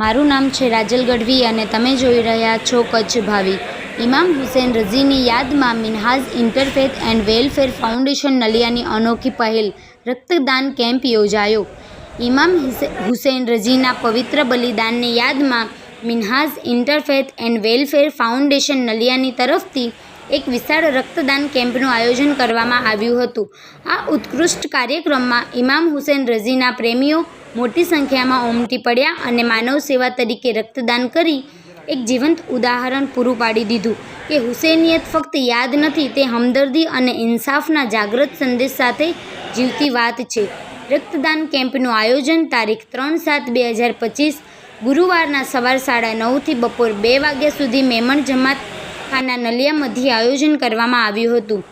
મારું નામ છે રાજલ ગઢવી અને તમે જોઈ રહ્યા છો કચ્છ ભાવી. ઇમામ હુસેન રઝીની યાદમાં Minhaz Interfaith and Welfare Foundation નલિયાની અનોખી પહેલ, રક્તદાન કેમ્પ યોજાયો. ઇમામ હુસે- હુસેન રઝીના પવિત્ર બલિદાનની યાદમાં Minhaz Interfaith and Welfare Foundation નલિયાની તરફથી એક વિશાળ રક્તદાન કેમ્પનું આયોજન કરવામાં આવ્યું હતું. આ ઉત્કૃષ્ટ કાર્યક્રમમાં ઇમામ હુસેન રઝીના પ્રેમીઓ મોટી સંખ્યામાં ઉમટી પડ્યા અને માનવ સેવા તરીકે રક્તદાન કરી એક જીવંત ઉદાહરણ પૂરું પાડી દીધું. કે હુસેનિયત ફક્ત યાદ નથી, તે હમદર્દી અને ઇન્સાફના જાગૃત સંદેશ સાથે જીવતી વાત છે. રક્તદાન કેમ્પનું આયોજન તારીખ ત્રણ સાત બે હજાર પચીસ ગુરુવારના સવાર સાડા નવથી બપોર બે વાગ્યા સુધી મેમણ જમાત ખાના નલિયા મધ્યે આયોજન કરવામાં આવ્યું હતું.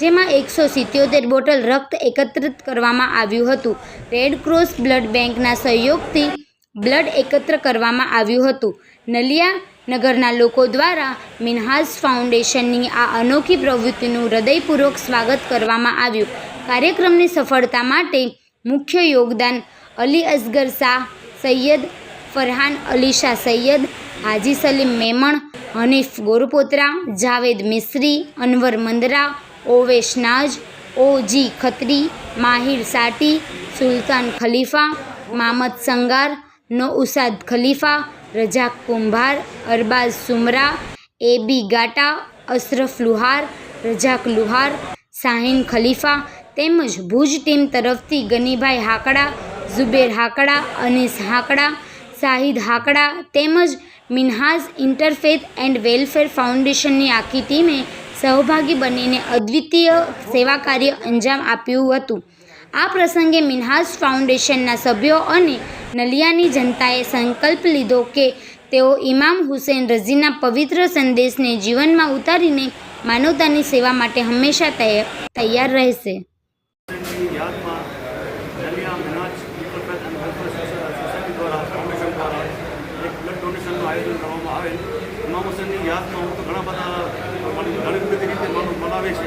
જેમાં એકસો સિત્યોતેર બોટલ રક્ત એકત્રિત કરવામાં આવ્યું હતું. રેડ ક્રોસ બ્લડ બેંકના સહયોગથી બ્લડ એકત્ર કરવામાં આવ્યું હતું. નલિયા નગરના લોકો દ્વારા મિનહાજ ફાઉન્ડેશનની આ અનોખી પ્રવૃત્તિનું હૃદયપૂર્વક સ્વાગત કરવામાં આવ્યું. કાર્યક્રમની સફળતા માટે મુખ્ય યોગદાન અલી અસગર શાહ, સૈયદ ફરહાન અલી શાહ સૈયદ, હાજી સલીમ મેમણ, હનીફ ગોરપોત્રા, જાવેદ મિસ્રી અનવર મંદરા ઓવેશ નાજ ઓજી ખત્રી માહિર સાટી સુલતાન ખલીફા મામદ સંગાર નૌસાદ ખલીફા રજાક કુંભાર અરબાઝ સુમરા એબી ગાટા અશરફ લુહાર રજાક લુહાર શાહીન ખલીફા તેમજ ભુજ ટીમ તરફથી ગનીભાઈ હાકડા ઝુબેર હાકડા અનીસ હાકડા શાહિદ હાકડા તેમજ મિનહાજ ઇન્ટરફેથ એન્ડ વેલફેર ફાઉન્ડેશનની આખી ટીમે સહભાગી બનીને અદ્વિતીય સેવા કાર્ય અંજામ આપ્યું હતું. આ પ્રસંગે મિનહાજ ફાઉન્ડેશનના સભ્યો અને નલિયાની જનતાએ સંકલ્પ લીધો કે તેઓ ઇમામ હુસેન રઝીના પવિત્ર સંદેશને જીવનમાં ઉતારીને માનવતાની સેવા માટે હંમેશા તૈયાર રહેશે ની યાદમાં Naliya Minaj Interfaith and Welfare Society દ્વારા ફાઉન્ડેશન દ્વારા એક બ્લડ ડોનેશનનું આયોજન કરવામાં આવે ઇમામ હુસેનની યાદમાં હું તો ઘણા બધા ઘણી બધી રીતે મન- મનાવે છે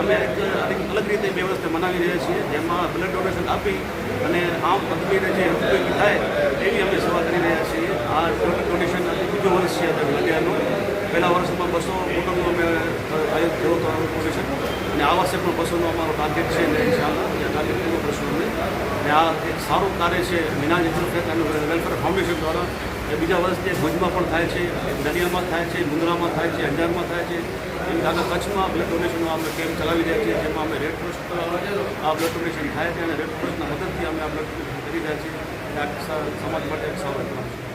અમે એક અલગ રીતે બે વર્ષથી મનાવી રહ્યા છીએ, જેમાં બ્લડ ડોનેશન આપી અને આમ પદ્મીને જે ઉપયોગી થાય એવી અમે સેવા કરી રહ્યા છીએ. આ ડોનેશન બીજું વર્ષ છે નલિયાનું પહેલા વર્ષમાં બસો કુટુંબનું અમે આયોજન થયું હતું ડોનેશન અને આ વર્ષે પણ બસોનો અમારો ટાર્ગેટ છે ને ઇન્શાલ્લાહ એ ટાર્ગેટ પૂરું કરશું અમે. અને આ એક સારું કાર્ય છે વિના ઇન્ટરફેથ અને વેલફેર ફાઉન્ડેશન દ્વારા એ બીજા વર્ષે ભુજમાં પણ થાય છે, દરિયામાં થાય છે મુંદ્રામાં થાય છે, અંજારમાં થાય છે, એમ આગળ કચ્છમાં બ્લડ ડોનેશનનો અમે કેમ્પ ચલાવી રહ્યા છીએ, જેમાં અમે રેડ ક્રોસ આ બ્લડ ડોનેશન થાય છે અને રેડ ક્રોસના મદદથી અમે આ બ્લડ ડોનેશન કરી રહ્યા છીએ. સમાજ માટે એક છે.